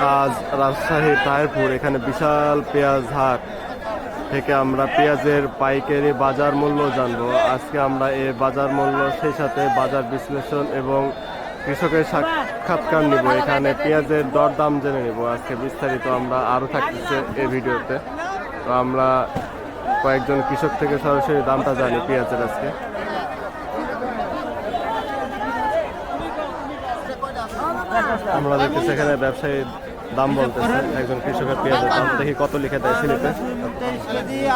আজ রাজশাহী তাহেরপুর, এখানে বিশাল পেঁয়াজ হাট থেকে আমরা পেঁয়াজের পাইকারি বাজার মূল্য জানব। আজকে আমরা এই বাজার মূল্য, সেই সাথে বাজার বিশ্লেষণ এবং কৃষকের সাক্ষাৎকার নিব। এখানে পেঁয়াজের দরদাম জেনে নিব। আজকে বিস্তারিত আমরা আরও থাকতেছে এই ভিডিওতে। তো আমরা কয়েকজন কৃষক থেকে সরাসরি দামটা জানি পেঁয়াজের আজকে। আমরা দেখতেছি এখানে ব্যবসায়ী দাম বলতেছে একজন কৃষকের পেঁয়াজের দাম দেখি কত লিখে দেয়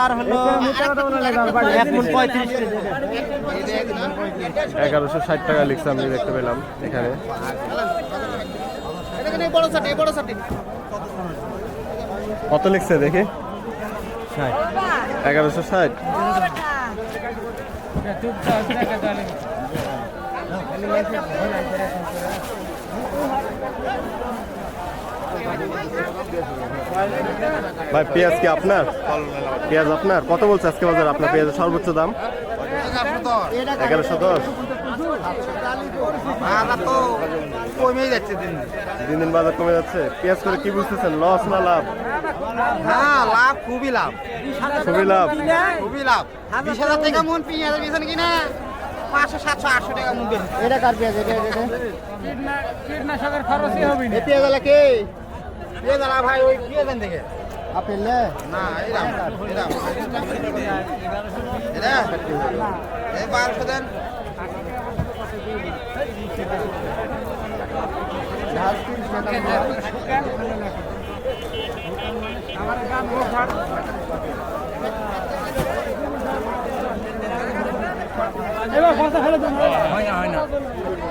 আর হলো কেজি এগারোশো ষাট টাকা লিখছে আমি দেখতে পেলাম এখানে। কত লিখছে দেখি? এগারোশো ষাট। ভাই পেঁয়াজ কি আপনার? পেঁয়াজ আপনার? কত বলছে আজকে বাজার আপনার পেঁয়াজের সর্বোচ্চ দাম? এগারোশো দশ। কমে যাচ্ছে দিন দিন দিন বাজার কমে যাচ্ছে। পেঁয়াজ করে কি বুঝতেছেন? লস না লাভ? হ্যাঁ লাভ খুবই লাভ। খুবই লাভ। খুবই লাভ। বিশ হাজার টাকা মন পেঁয়াজ বেছেন কিনা? পাঁচশো সাতশো আটশো টাকা মন এটা কার পেঁয়াজ? এটা এটা কীটনাশকের খরচই হবে পেঁয়াজ কে? ভাই ওই না এরাম এরাম এরা? বারোশো দেন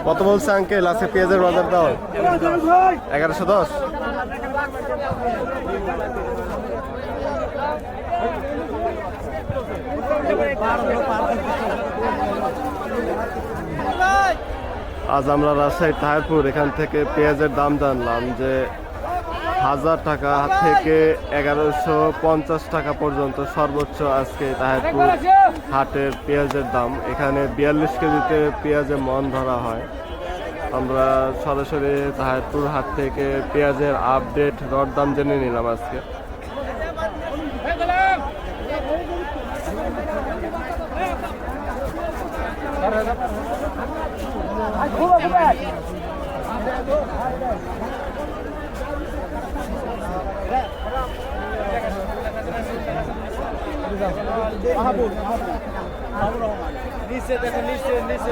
কত বলছে আঙ্কেল আজকে পেঁয়াজের বাজার দাও। এগারোশো দশ? আজ আমরা রাজশাহী তাহারপুর এখান থেকে পেঁয়াজের দাম জানলাম যে হাজার টাকা থেকে এগারোশো পঞ্চাশ টাকা পর্যন্ত সর্বোচ্চ আজকে তাহারপুর হাটের পেঁয়াজের দাম। এখানে বিয়াল্লিশ কেজিতে পেঁয়াজের মন ধরা হয়। আমরা সরাসরি তাহেরপুর হাট থেকে পেঁয়াজের আপডেট দরদাম জেনে নিলাম আজকে। নিচে দেখো, নিচে নিচে